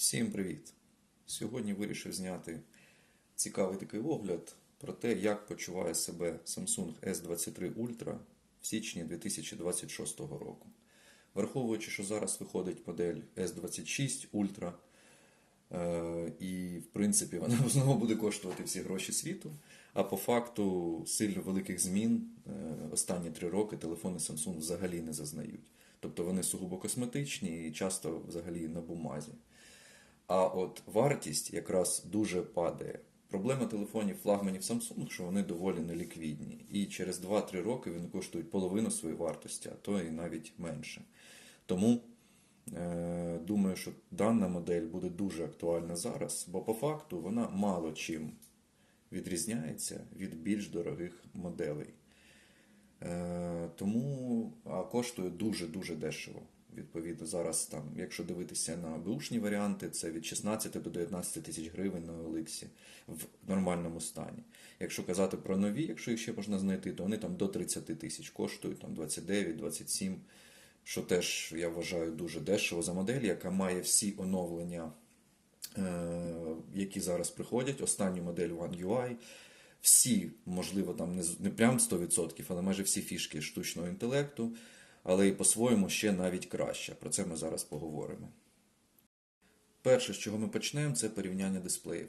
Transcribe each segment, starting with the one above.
Всім привіт! Сьогодні вирішив зняти цікавий такий огляд про те, як почуває себе Samsung S23 Ultra в січні 2026 року. Враховуючи, що зараз виходить модель S26 Ultra, е, і в принципі вона знову буде коштувати всі гроші світу. А по факту сильно великих змін е, останні три роки телефони Samsung взагалі не зазнають. Тобто вони сугубо косметичні і часто взагалі на бумазі. А от вартість якраз дуже падає. Проблема телефонів флагманів Samsung, що вони доволі неліквідні. І через 2-3 роки вони коштують половину своєї вартості, а то і навіть менше. Тому е, думаю, що дана модель буде дуже актуальна зараз, бо по факту вона мало чим відрізняється від більш дорогих моделей. Е, тому а коштує дуже-дуже дешево. Відповідно, зараз там, якщо дивитися на бушні варіанти, це від 16 до 19 тисяч гривень на Оликсі в нормальному стані. Якщо казати про нові, якщо їх ще можна знайти, то вони там до 30 тисяч коштують, там 29-27, що теж я вважаю дуже дешево за модель, яка має всі оновлення, е, які зараз приходять. Останню модель One UI. Всі, можливо, там не, не прям 100%, але майже всі фішки штучного інтелекту, але і по-своєму ще навіть краще. Про це ми зараз поговоримо. Перше, з чого ми почнемо, це порівняння дисплеїв.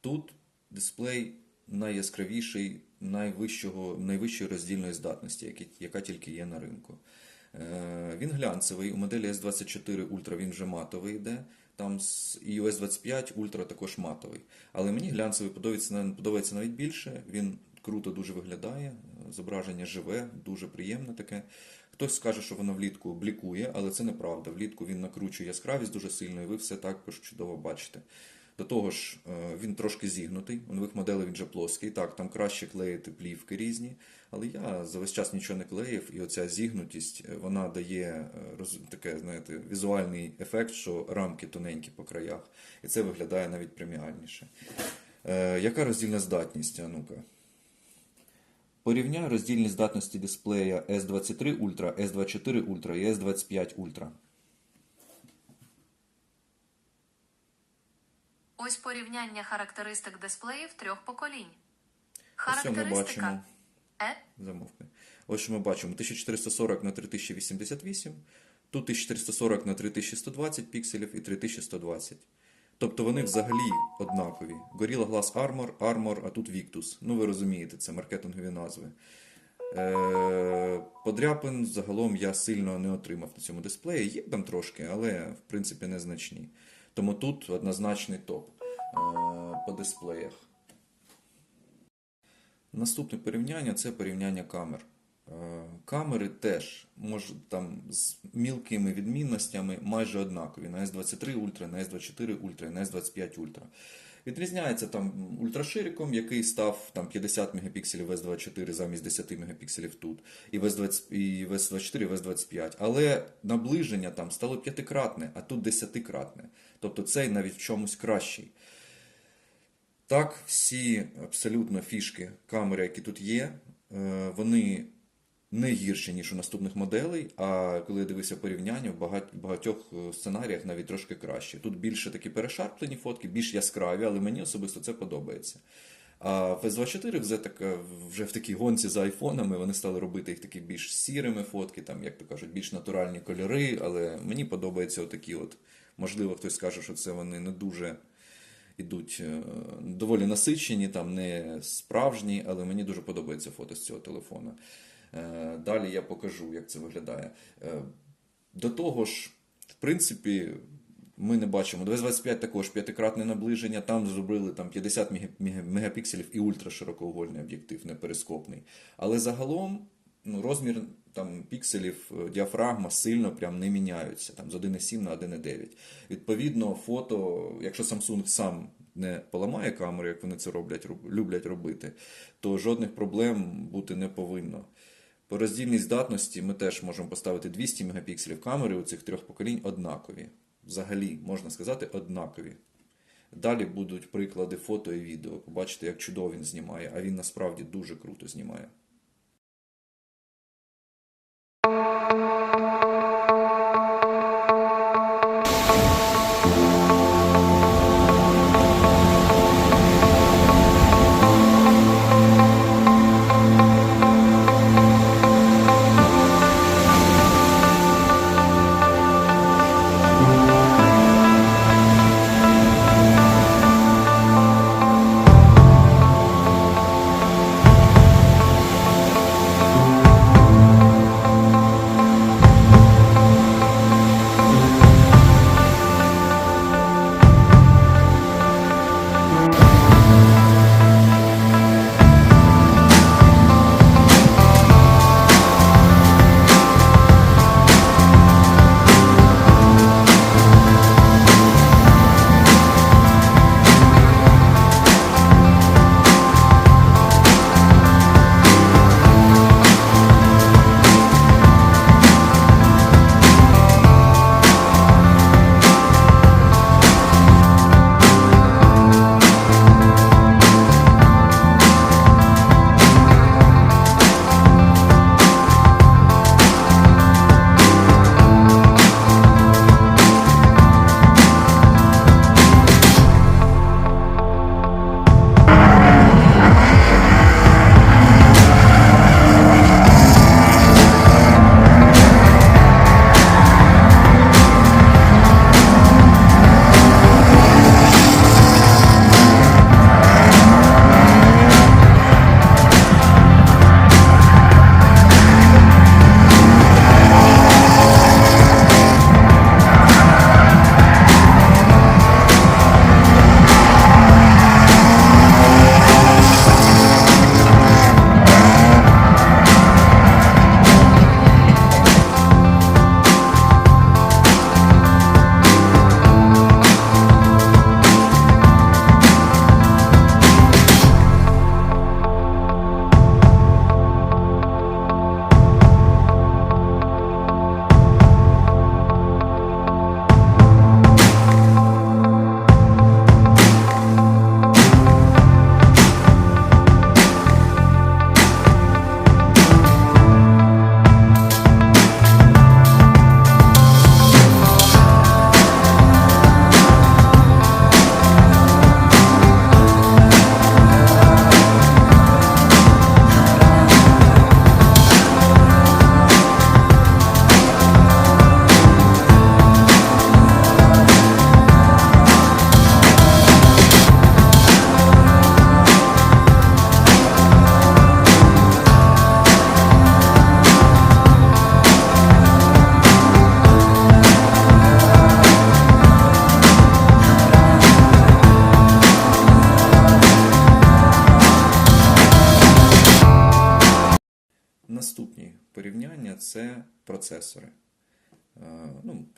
Тут дисплей найяскравіший, найвищого, найвищої роздільної здатності, яка тільки є на ринку. Е, Він глянцевий, у моделі S24 Ultra він вже матовий йде. Там з iOS 25 Ultra також матовий. Але мені глянцевий подобається, подобається навіть більше. Він круто дуже виглядає, зображення живе, дуже приємне таке. Хтось скаже, що воно влітку блікує, але це неправда. Влітку він накручує яскравість дуже сильно, і ви все також чудово бачите. До того ж, е, він трошки зігнутий. У нових моделей він вже плоский. Так, там краще клеїти плівки різні. Але я за весь час нічого не клеїв, і оця зігнутість е, вона дає е, таке, знаєте, візуальний ефект, що рамки тоненькі по краях. І це виглядає навіть преміальніше. Яка роздільна здатність? А ну-ка. Порівняй роздільні здатності дисплея S23 Ultra, S24 Ultra і S25 Ultra. Ось порівняння характеристик дисплеїв трьох поколінь. Ось ми бачимо. Характеристика Е Замовкни. Ось що ми бачимо 1440 на 3088, тут 1440 на 3120 пікселів і 3120. Тобто вони взагалі однакові. Gorilla Glass Armor, Armor, а тут Victus. Ну ви розумієте, це маркетингові назви. Е, подряпин загалом я сильно не отримав на цьому дисплеї. Є там трошки, але в принципі незначні. Тому тут однозначний топ е, по дисплеях. Наступне порівняння це порівняння камер. Е, Камери теж можуть там з мілкими відмінностями майже однакові на S23 Ultra, на S24 Ultra на S25 Ultra. Відрізняється там ультрашириком, який став там 50 мегапікселів в S24 замість 10 мегапікселів тут, і в S20, і в S24, і в S25. Але наближення там стало п'ятикратне, а тут десятикратне. Тобто цей навіть в чомусь кращий. Так, всі абсолютно фішки камери, які тут є, е, вони не гірші, ніж у наступних моделей. А коли я дивився порівняння, в багатьох е, сценаріях навіть трошки краще. Тут більше такі перешарплені фотки, більш яскраві, але мені особисто це подобається. А в S24 вже, така, вже в такій гонці за айфонами вони стали робити їх такі більш сірими фотки, там, як то кажуть, більш натуральні кольори. Але мені подобаються отакі от. Можливо, хтось скаже, що це вони не дуже ідуть е, доволі насичені, там не справжні, але мені дуже подобається фото з цього телефона. Е, Далі я покажу, як це виглядає. Е, До того ж, в принципі, ми не бачимо. 225 також п'ятикратне наближення, там зробили там 50 мега- мега- мегапікселів і ультраширокоугольний об'єктив, не перископний. Але загалом ну, розмір там, пікселів, е, діафрагма сильно прям не міняються там, з 1,7 на 1,9. Відповідно, фото, якщо Samsung сам не поламає камеру, як вони це роблять, люблять робити, то жодних проблем бути не повинно. По роздільній здатності ми теж можемо поставити 200 мегапікселів камери у цих трьох поколінь однакові. Взагалі, можна сказати, однакові. Далі будуть приклади фото і відео. Побачите, як чудово він знімає, а він насправді дуже круто знімає.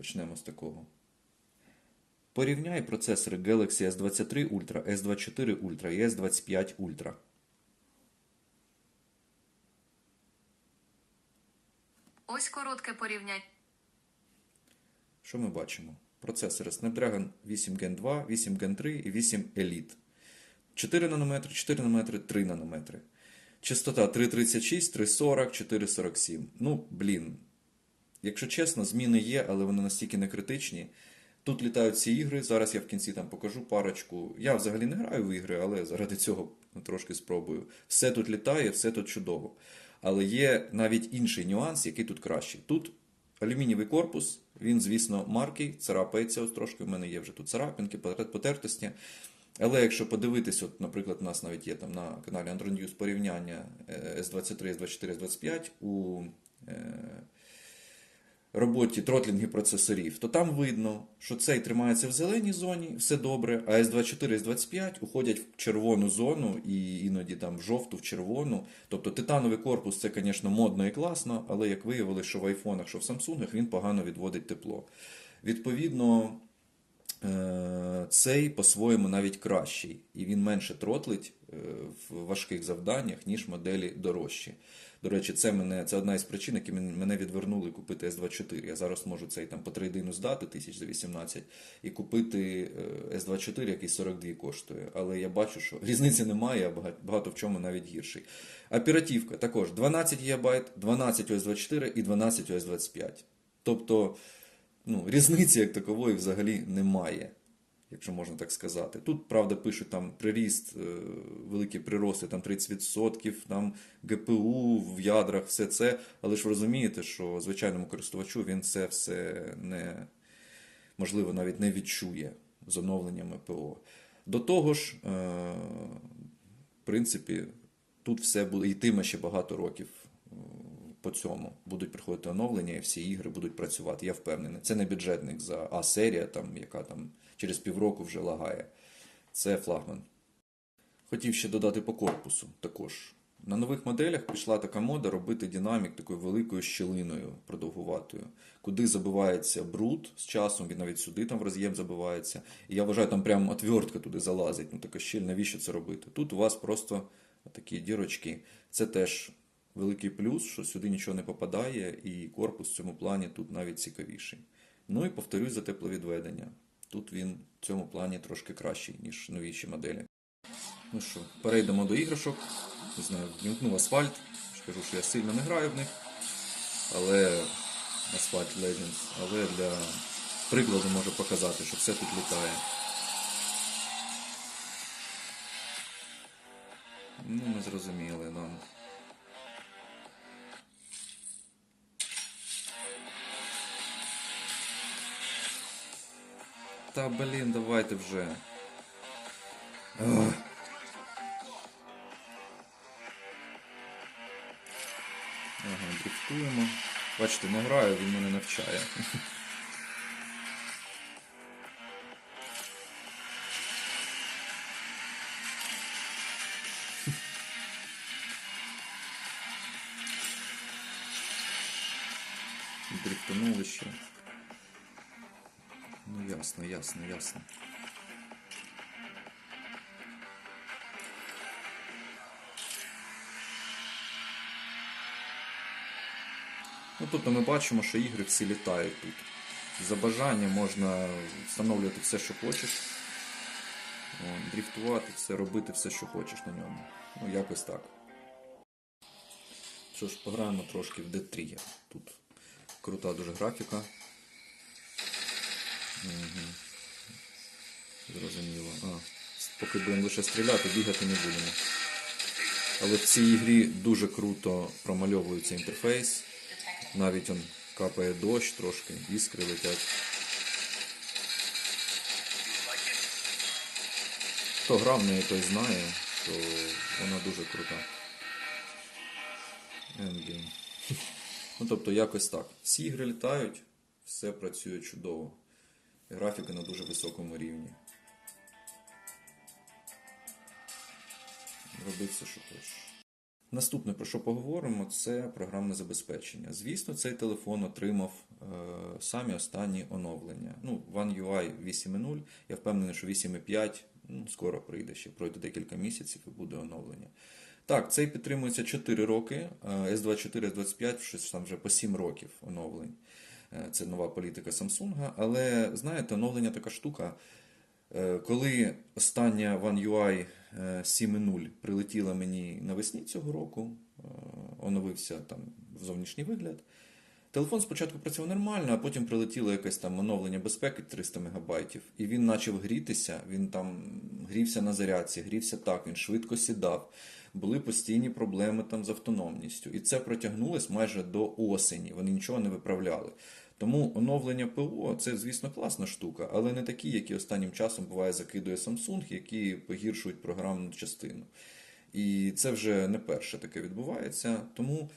Почнемо з такого. Порівняй процесори Galaxy S23 Ultra, S24 Ultra і S25 Ultra. Ось коротке порівняння. Що ми бачимо? Процесори Snapdragon 8 Gen 2, 8 Gen 3 і 8 Elite. 4 нанометри, 4 нанометри, 3 нанометри. Частота 336, 340, 447. Ну, блін. Якщо чесно, зміни є, але вони настільки не критичні. Тут літають ці ігри. Зараз я в кінці там покажу парочку. Я взагалі не граю в ігри, але заради цього трошки спробую. Все тут літає, все тут чудово. Але є навіть інший нюанс, який тут кращий. Тут алюмінієвий корпус, він, звісно, маркий, царапається ось трошки. У мене є вже тут царапинки, потертості. Але якщо подивитись, от, наприклад, у нас навіть є там на каналі Android News порівняння е, S23, S24, S25 у е, роботі тротлінги процесорів, то там видно, що цей тримається в зеленій зоні, все добре, а S24, S25 уходять в червону зону і іноді там в жовту, в червону. Тобто титановий корпус це, звісно, модно і класно, але як виявилось, що в айфонах, що в самсунгах він погано відводить тепло. Відповідно, цей по-своєму навіть кращий, і він менше тротлить е, в важких завданнях, ніж моделі дорожчі. До речі, це мене це одна із причин, які мене відвернули купити S24. Я зараз можу цей там по трейдину здати тисяч за 18 і купити е, S24, який 42 коштує. Але я бачу, що різниці немає, а багато, в чому навіть гірший. Оперативка також 12 ГБ, 12 ось 24 і 12 ось 25. Тобто, ну, різниці як такової взагалі немає якщо можна так сказати. Тут, правда, пишуть там приріст, е, великі прирости, там 30%, там ГПУ в ядрах, все це. Але ж ви розумієте, що звичайному користувачу він це все не можливо навіть не відчує з оновленнями ПО. До того ж, е, в принципі, тут все буде йтиме ще багато років. По цьому будуть приходити оновлення, і всі ігри будуть працювати. Я впевнений. Це не бюджетник за А-серія, там, яка там через півроку вже лагає. Це флагман. Хотів ще додати по корпусу також. На нових моделях пішла така мода робити динамік такою великою щілиною продовгуватою, куди забивається бруд з часом, він навіть сюди там в роз'єм забивається. І я вважаю, там прямо отвертка туди залазить. Ну така щіль, навіщо це робити? Тут у вас просто такі дірочки. Це теж великий плюс, що сюди нічого не попадає, і корпус в цьому плані тут навіть цікавіший. Ну і повторюсь за тепловідведення. Тут він в цьому плані трошки кращий, ніж новіші моделі. Ну що, перейдемо до іграшок. Не знаю, вімкнув асфальт. Я ж кажу, що я сильно не граю в них. Але Asphalt Legends. Але для прикладу можу показати, що все тут літає. Ну, ми зрозуміли, да. Та блін, давайте вже. Ах. Ага, дрифтуємо. Бачите, не граю, він мене навчає. Дрифтанули ще. Ясно, ясно, ясно. Ну, тобто ми бачимо, що ігри всі літають тут. За бажанням можна встановлювати все, що хочеш. Дріфтувати, все, робити все, що хочеш на ньому. Ну, якось так. Що ж, пограємо трошки в Dead Trigger. Тут крута дуже графіка. Зрозуміло. А, поки будемо лише стріляти, бігати не будемо. Але в цій ігрі дуже круто промальовується інтерфейс. Навіть он капає дощ трошки, іскри летять. Хто грав в неї, той знає, що вона дуже крута. Ну, тобто якось так. Всі ігри літають, все працює чудово. І графіка на дуже високому рівні. Роби все, що хочеш. Наступне, про що поговоримо, це програмне забезпечення. Звісно, цей телефон отримав е, самі останні оновлення. Ну, One UI 8.0, я впевнений, що 8.5 ну, скоро прийде, ще пройде декілька місяців і буде оновлення. Так, цей підтримується 4 роки, а S24, S25 щось там вже по 7 років оновлень. Е, Це нова політика Samsung. Але знаєте, оновлення така штука. Е, Коли остання One UI е, 7.0 прилетіла мені навесні цього року, е, оновився там зовнішній вигляд. Телефон спочатку працював нормально, а потім прилетіло якесь там оновлення безпеки 300 МБ, і він почав грітися, він там грівся на зарядці, грівся так, він швидко сідав. Були постійні проблеми там з автономністю. І це протягнулось майже до осені. Вони нічого не виправляли. Тому оновлення ПО це, звісно, класна штука, але не такі, які останнім часом буває закидує Samsung, які погіршують програмну частину. І це вже не перше таке відбувається. Тому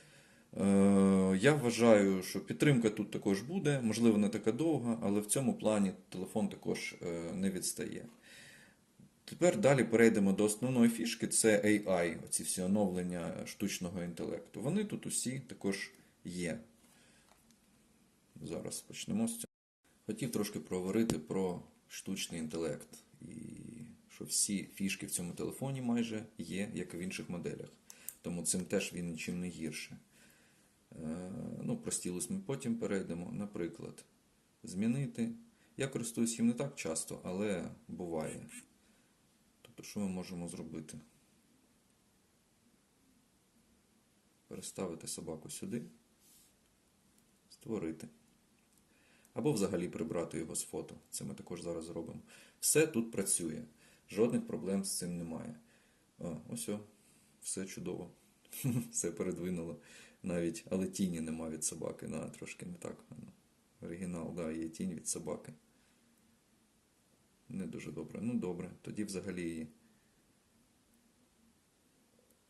я вважаю, що підтримка тут також буде, можливо, не така довга, але в цьому плані телефон також е, не відстає. Тепер далі перейдемо до основної фішки: це AI, оці всі оновлення штучного інтелекту. Вони тут усі також є. Зараз почнемо з цього. Хотів трошки проговорити про штучний інтелект. І що всі фішки в цьому телефоні майже є, як і в інших моделях. Тому цим теж він нічим не гірше. Е, Ну, про стілус ми потім перейдемо. Наприклад, змінити. Я користуюсь їм не так часто, але буває. Тобто, що ми можемо зробити? Переставити собаку сюди, створити. Або взагалі прибрати його з фото. Це ми також зараз зробимо. Все тут працює. Жодних проблем з цим немає. О, ось все чудово. Все передвинуло. Навіть, але тіні нема від собаки. На, трошки не так. Оригінал, да, є тінь від собаки. Не дуже добре. Ну добре, тоді взагалі її.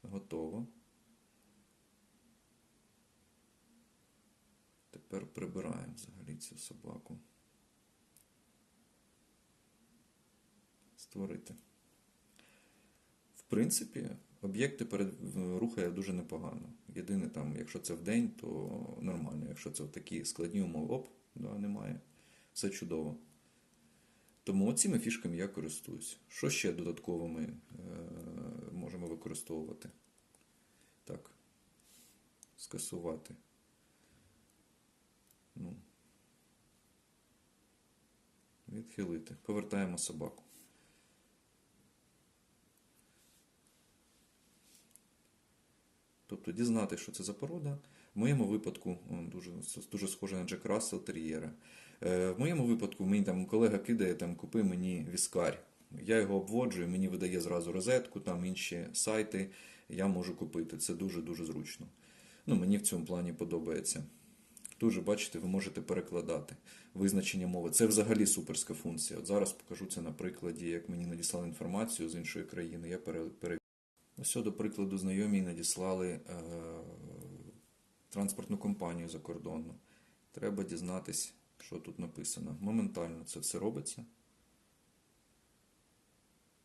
Готово. Тепер прибираємо взагалі цю собаку. Створити. В принципі, об'єкти рухає дуже непогано. Єдине там, якщо це в день, то нормально. Якщо це в такі складні умови, оп, да, немає. Все чудово. Тому цими фішками я користуюсь. Що ще додатково ми е, можемо використовувати? Так. Скасувати. Ну. Відхилити. Повертаємо собаку. Тобто дізнати, що це за порода. В моєму випадку дуже, дуже схоже на Джек Рассел Тер'єра. Е, в моєму випадку мені там колега кидає, там, купи мені віскарь. Я його обводжую, мені видає зразу розетку, там інші сайти. Я можу купити. Це дуже-дуже зручно. Ну, мені в цьому плані подобається. Дуже, бачите, ви можете перекладати визначення мови. Це взагалі суперська функція. От зараз покажу це на прикладі, як мені надіслали інформацію з іншої країни. Я пере, пере... Ось, до прикладу, знайомі надіслали е, транспортну компанію закордонну. Треба дізнатись, що тут написано. Моментально це все робиться.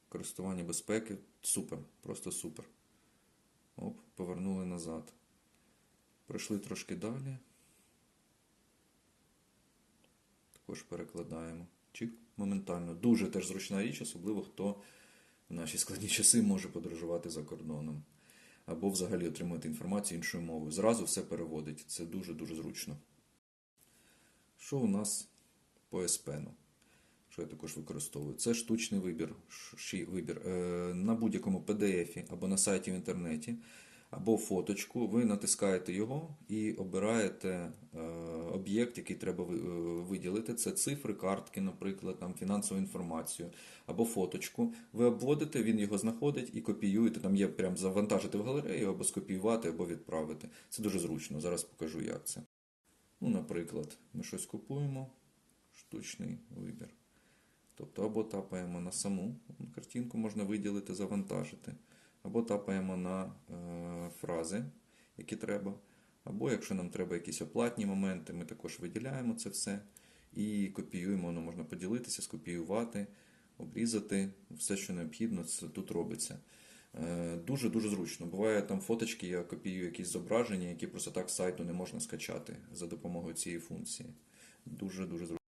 Користування безпеки супер, просто супер. Оп, повернули назад. Пройшли трошки далі. Також перекладаємо. Чик, моментально. Дуже теж зручна річ, особливо хто наші складні часи може подорожувати за кордоном. Або взагалі отримати інформацію іншою мовою. Зразу все переводить. Це дуже-дуже зручно. Що у нас по S-Pen? Що я також використовую? Це штучний вибір. Вибір. Е, на будь-якому PDF або на сайті в інтернеті, або фоточку. Ви натискаєте його і обираєте е, об'єкт, який треба е, виділити. Це цифри, картки, наприклад, там фінансову інформацію, або фоточку. Ви обводите, він його знаходить і копіюєте. Там є прям завантажити в галерею, або скопіювати, або відправити. Це дуже зручно. Зараз покажу, як це. Ну, наприклад, ми щось купуємо, штучний вибір. Тобто або тапаємо на саму картинку, можна виділити, завантажити, або тапаємо на е, фрази, які треба. Або якщо нам треба якісь оплатні моменти, ми також виділяємо це все і копіюємо, воно можна поділитися, скопіювати, обрізати, все, що необхідно, це тут робиться. Дуже-дуже зручно. Буває там фоточки, я копіюю якісь зображення, які просто так з сайту не можна скачати за допомогою цієї функції. Дуже-дуже зручно.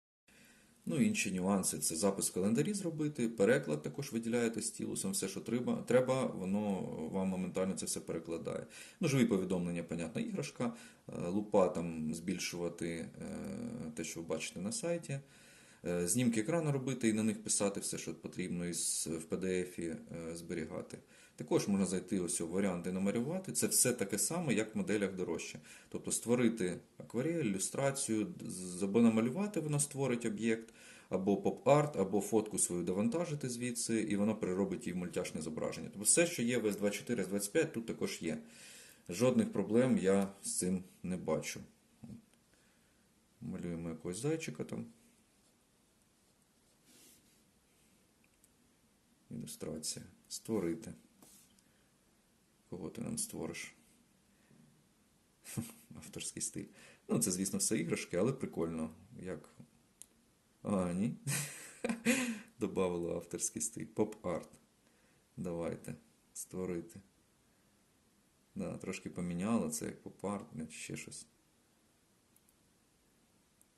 Ну, інші нюанси це запис в календарі зробити, переклад також виділяєте стілусом, все, що треба, треба, воно вам моментально це все перекладає. Ну, живі повідомлення, понятна іграшка, е, лупа там збільшувати е, те, що ви бачите на сайті. Е, Знімки екрану робити і на них писати все, що потрібно, і з- в PDF е, зберігати. Також можна зайти ось у варіанти намалювати. Це все таке саме, як в моделях дорожче. Тобто створити акварель, ілюстрацію, або намалювати, воно створить об'єкт, або поп-арт, або фотку свою довантажити звідси, і воно переробить її в мультяшне зображення. Тобто все, що є в S24, S25, тут також є. Жодних проблем я з цим не бачу. Малюємо якогось зайчика там. Ілюстрація. Створити. Кого ти нам створиш? Авторський стиль. Ну, це, звісно, все іграшки, але прикольно. Як. А, ні. Добавило авторський стиль. Поп-арт. Давайте. Створити. Да, трошки поміняло це як поп-арт, ще щось.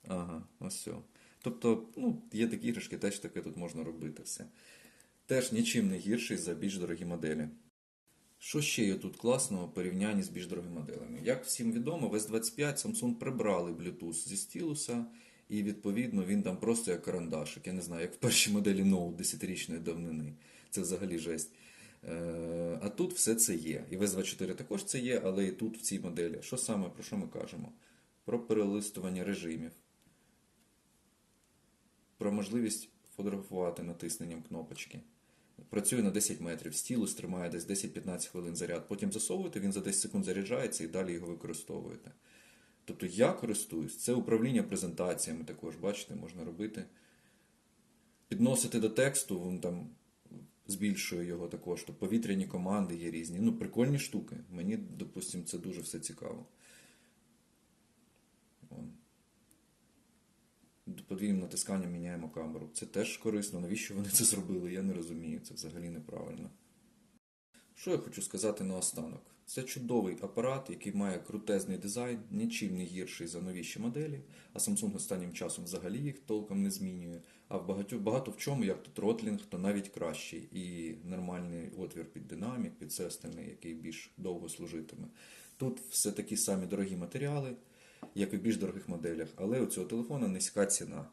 Ага, ось все. Тобто, ну, є такі іграшки, теж таке тут можна робити все. Теж нічим не гірший за більш дорогі моделі. Що ще є тут класного в порівнянні з більш дорогими моделями? Як всім відомо, в S25 Samsung прибрали Bluetooth зі стілуса, і відповідно він там просто як карандашик. Я не знаю, як в першій моделі Note 10-річної давнини. Це взагалі жесть. Е, А тут все це є. І в S24 також це є, але і тут в цій моделі. Що саме, про що ми кажемо? Про перелистування режимів, про можливість фотографувати натисненням кнопочки. Працює на 10 метрів, стілус тримає десь 10-15 хвилин заряд. Потім засовуєте, він за 10 секунд заряджається і далі його використовуєте. Тобто я користуюсь, це управління презентаціями також, бачите, можна робити. Підносити до тексту, він там збільшує його також. Тобто повітряні команди є різні. Ну, прикольні штуки. Мені, допустимо, це дуже все цікаво. Подвійним натисканням міняємо камеру. Це теж корисно. Навіщо вони це зробили? Я не розумію. Це взагалі неправильно. Що я хочу сказати наостанок? Це чудовий апарат, який має крутезний дизайн, нічим не гірший за новіші моделі, а Samsung останнім часом взагалі їх толком не змінює. А в багатьох, багато в чому, як тут ротлінг, то навіть кращий. І нормальний отвір під динамік, під все остальне, який більш довго служитиме. Тут все такі самі дорогі матеріали, як і в більш дорогих моделях, але у цього телефона низька ціна.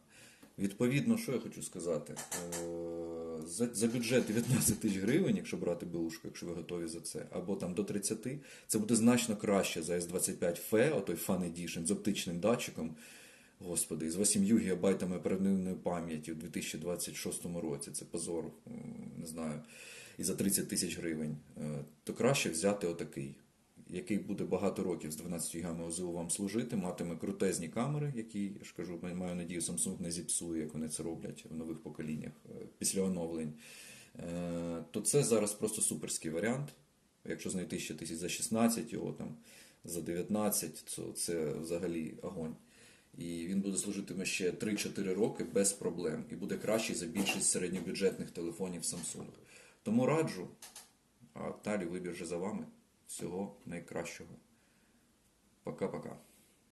Відповідно, що я хочу сказати? Е, За, за бюджет 19 тисяч гривень, якщо брати бушку, якщо ви готові за це, або там до 30, це буде значно краще за S25 FE, отой Fan Edition з оптичним датчиком. Господи, з 8 гігабайтами оперативної пам'яті у 2026 році. Це позор, не знаю, і за 30 тисяч гривень. Е, То краще взяти отакий який буде багато років з 12 гігами ОЗУ вам служити, матиме крутезні камери, які, я ж кажу, маю надію, Samsung не зіпсує, як вони це роблять в нових поколіннях е, після оновлень. Е, То це зараз просто суперський варіант. Якщо знайти ще тисяч за 16, його там за 19, то це взагалі огонь. І він буде служитиме ще 3-4 роки без проблем. І буде кращий за більшість середньобюджетних телефонів Samsung. Тому раджу, а далі вибір вже за вами. Всього найкращого. Пока-пока.